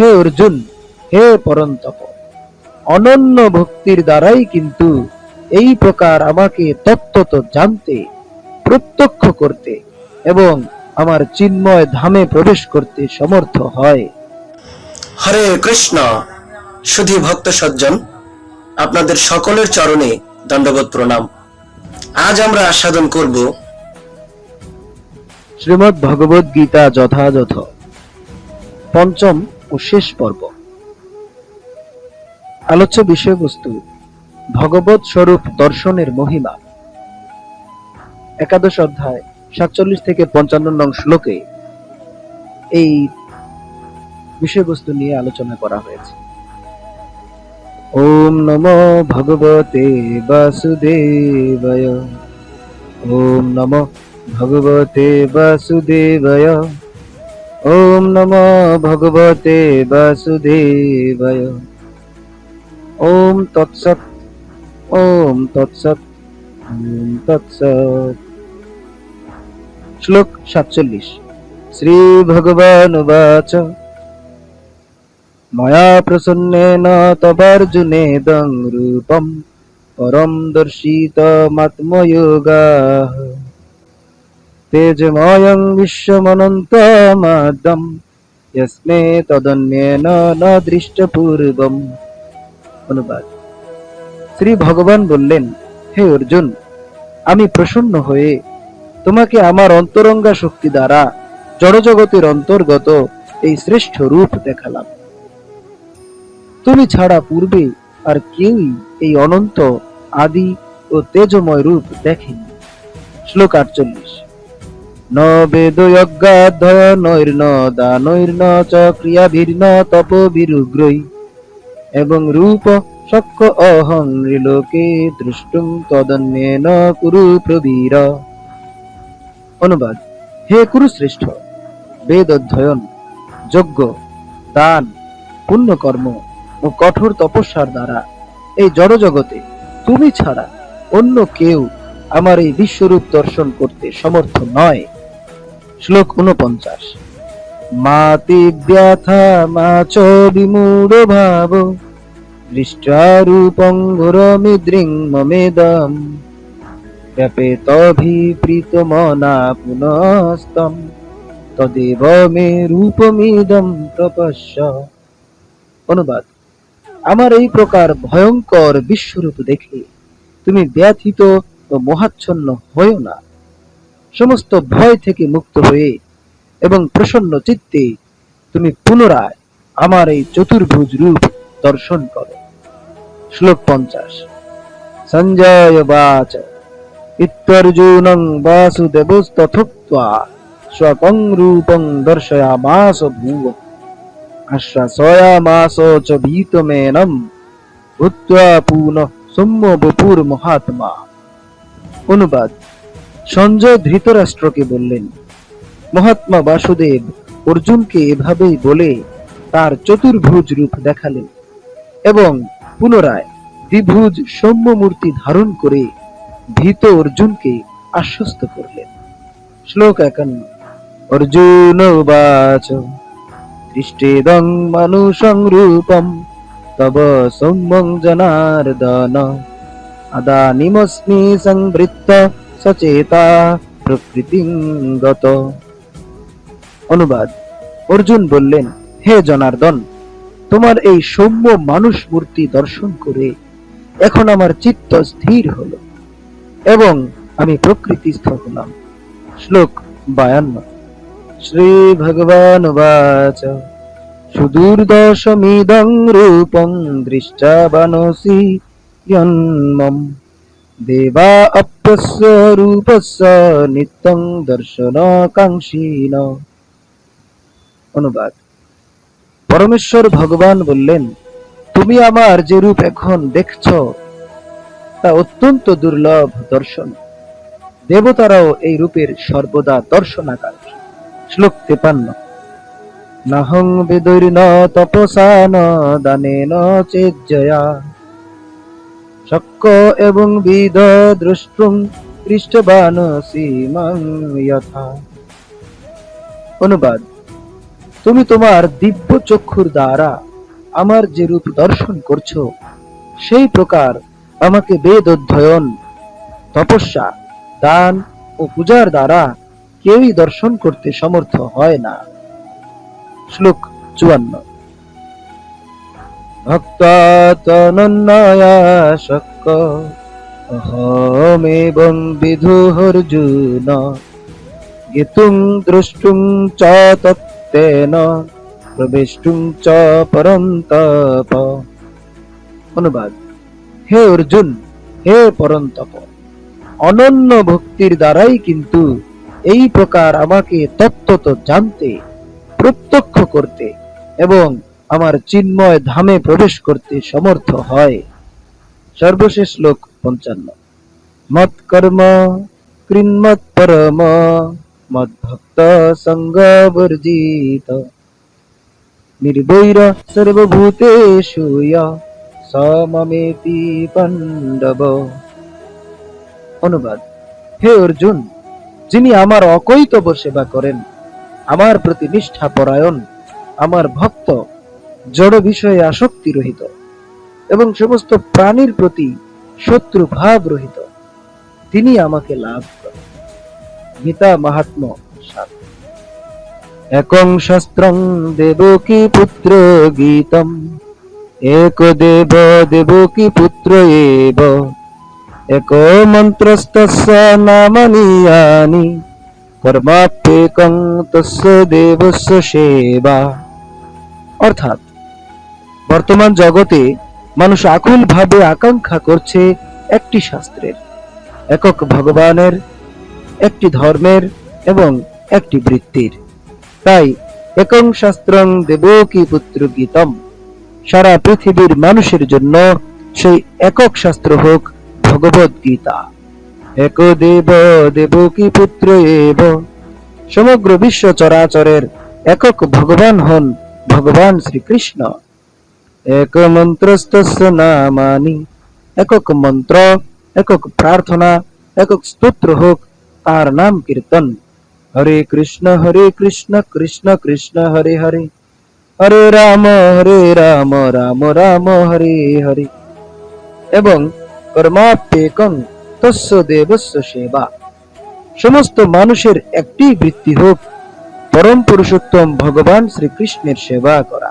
হে অর্জুন হে পরন্তপ অনন্য ভক্তির দ্বারাই কিন্তু এই প্রকার আমাকে তত্ত্বত জানতে প্রত্যক্ষ করতে এবং আমার চিন্ময় ধামে প্রবেশ করতে সমর্থ হয়। হরে কৃষ্ণ সুধী ভক্ত সজ্জন আপনাদের সকলের চরণে দণ্ডবোধ প্রণাম। আজ আমরা আস্বাদন করব শ্রীমদ ভগবদ গীতা যথাযথ। পঞ্চম ও শেষ পর্ব। আলোচ্য বিষয়বস্তু ভগবত স্বরূপ দর্শনের মহিমা। একাদশ অধ্যায়, সাতচল্লিশ থেকে পঞ্চান্ন নং শ্লোকে এই বিষয়বস্তু নিয়ে আলোচনা করা হয়েছে। ওম নমো ভগবতে বাসুদেবায়। ওম নমো ভগবতে বাসুদেবায়। ওম নমো ভগবতে বাসুদেবায়। ওম তৎসৎ ওম তৎসৎ ওম তৎসৎ। শ্লোক সাতচল্লিশ। শ্রী ভগবান বাচ ময়া প্রসন্নেন তবার্জুনেদং রূপম, পরম দর্শিতমাত্ময়োগাঃ। তেজময়ং বিশ্বমনন্তমাদ্যম यस्मे তদন্যেন ন দৃষ্টপূর্বম অনুবাদ শ্রী ভগবান বললেন হে অর্জুন আমি প্রসন্ন হয়ে তোমাকে আমার অন্তরঙ্গা শক্তি দ্বারা জড়জগতের অন্তর্গত এই শ্রেষ্ঠ রূপ দেখালাম তুমি ছাড়া পূর্বে আর কেউই এই অনন্ত আদি ও তেজময় রূপ দেখেনি শ্লোক আটচল্লিশ ন বেদয়জ্ঞাধ্যয়নৈর্ন দানৈর্ন চ ক্রিয়াভির্ন তপবিরুগ্রৈ। এবং রূপ সক্ষ অহং নৃলোকে দ্রষ্টুম তদন্যেন কুরু প্রবীর। অনুবাদ, হে কুরুশ্রেষ্ঠ বেদ অধ্যয়ন যজ্ঞ, দান, পুণ্যকর্ম ও কঠোর তপস্যার দ্বারা এই জড়জগতে তুমি ছাড়া অন্য কেউ আমার এই বিশ্বরূপ দর্শন করতে সমর্থ নয়। শ্লোক উনপঞ্চাশ মাতি ব্যথা মাচ বিমূঢ় ভাব দৃষ্টারূপং ঘোরমিদ্রিং মমেদম, ব্যপেতভিপ্রীতমনা পুনস্তম, তদেব মে রূপমিদম প্রপশ্য। অনুবাদ, আমার এই প্রকার ভয়ঙ্কর বিশ্বরূপ দেখে তুমি ব্যথিত ও মোহাচ্ছন্ন হয়েও না। সমস্ত ভয় থেকে মুক্ত হয়ে এবং প্রসন্ন চিত্তে তুমি পুনরায় আমার এই চতুর্ভুজ রূপ দর্শন করো। শ্লোক পঞ্চাশ। সঞ্জয় বাচ। ইত্যর্জুনং বাসুদেবস্তথুক্ত্বা স্বকং রূপং দর্শয়ামাস ভুব চ ভীতমেনম ভূত্বা পুনঃ সৌম্য বপুর মহাত্মা। অনুবাদ। সঞ্জয় ধৃতরাষ্ট্রকে বললেন, মহাত্মা বাসুদেব অর্জুনকে এভাবেই বলে তার চতুর্ভুজ রূপ দেখালেন এবং পুনরায় দ্বিভুজ সৌম্য মূর্তি ধারণ করে ভীত অর্জুনকে আশ্বস্ত করলেন। শ্লোক একান্ন, অর্জুন উবাচ দৃষ্টেদং মানুষং রূপম, তব সৌম্যং জনার্দন, আদানিমস্মি সংবৃত্ত সচেতা প্রকৃতিগত অনুবাদ, অর্জুন বললেন, হে জনার্দন, তোমার এই সৌম্য মানুষ মূর্তি দর্শন করে এখন আমার চিত্ত স্থির হল এবং আমি প্রকৃতি হলাম। শ্লোক বায়ান্ন। শ্রী ভগবান সুদূর্দশমিদং রূপং দৃষ্টাবানসি জন্মম देवा अप्यस्य रूपस्य নিত্যং দর্শনাকাঙ্ক্ষীন অনুবাদ পরমেশ্বর ভগবান বললেন তুমি আমার যে রূপ এখন দেখছ তা অত্যন্ত দুর্লভ দর্শন দেবতারাও এই রূপের সর্বদা দর্শনাকাঙ্ক্ষী শ্লোক তেপান্ন নাহং বেদৈর্ন তপসা ন দানেন চেজ্জয়া শক্য এবং বিধ দ্রষ্টুম পৃষ্ঠবান সীমাং যথা। অনুবাদ, তুমি তোমার দিব্য চক্ষুর দ্বারা আমার যে রূপ দর্শন করছ, সেই প্রকার আমাকে বেদ অধ্যয়ন, তপস্যা, দান ও পূজার দ্বারা কেউই দর্শন করতে সমর্থ হয় না। শ্লোক চুয়ান্ন। ভক্তাতনন্নয়া শক্ক অহমেবং বিধুহর্জুন গীতুং দ্রষ্টুং চ তত্তেন প্রবেষ্টুং চ পরন্তপ অনুবাদ হে অর্জুন, হে পরন্তপ, অনন্য ভক্তির দ্বারাই কিন্তু এই প্রকার আমাকে তত্ত্বত জানতে, প্রত্যক্ষ করতে এবং আমার চিন্ময় ধামে প্রবেশ করতে সমর্থ হয়। সর্বশেষ শ্লোক পঞ্চান্ন। মত কর্ম কৃন্মত পরম, মদ্ভক্ত সঙ্গবর্জিত। নির্বৈর সর্বভূতেষু ইয় সমমেতি পাণ্ডব। অনুবাদ, হে অর্জুন, যিনি আমার অকৈতব সেবা করেন, আমার প্রতি নিষ্ঠা পরায়ণ আমার ভক্ত জড় বিষয়ে আসক্তি রহিত এবং সমস্ত প্রাণীর প্রতি শত্রু ভাব রহিত। তিনি আমাকে লাভ করেন। গীতা মাহাত্ম একং শাস্ত্রং দেবকী পুত্র গীতম? এক দেব দেবকী পুত্র এব? এক মন্ত্রস্তস্য নামানি ইয়ানি কর্মাপ্যেকং তস্য দেবস্য সেবা। অর্থাৎ বর্তমান জগতে মানুষ আকুল ভাবে আকাঙ্ক্ষা করছে একটি শাস্ত্রের। একক ভগবানের, একটি ধর্মের এবং একটি বৃত্তির। তাই একং শাস্ত্রং দেবকী পুত্র গীতম। সারা পৃথিবীর মানুষের জন্য সেই একক শাস্ত্র হোক ভগবত গীতা। এক দেব দেবকী পুত্র এব। সমগ্র বিশ্ব চরাচরের একক ভগবান হন ভগবান শ্রীকৃষ্ণ। এক মন্ত্রস্তস্য নামানি একক মন্ত্র একক প্রার্থনা একক স্তোত্র হোক তার নাম কীর্তন হরে কৃষ্ণ হরে কৃষ্ণ কৃষ্ণ কৃষ্ণ হরে হরে হরে রাম হরে রাম রাম রাম হরে হরে এবং কর্মাপ্যেকং তস্য দেবস্য সেবা সমস্ত মানুষের একটি বৃত্তি হোক পরম পুরুষোত্তম ভগবান শ্রীকৃষ্ণের সেবা করা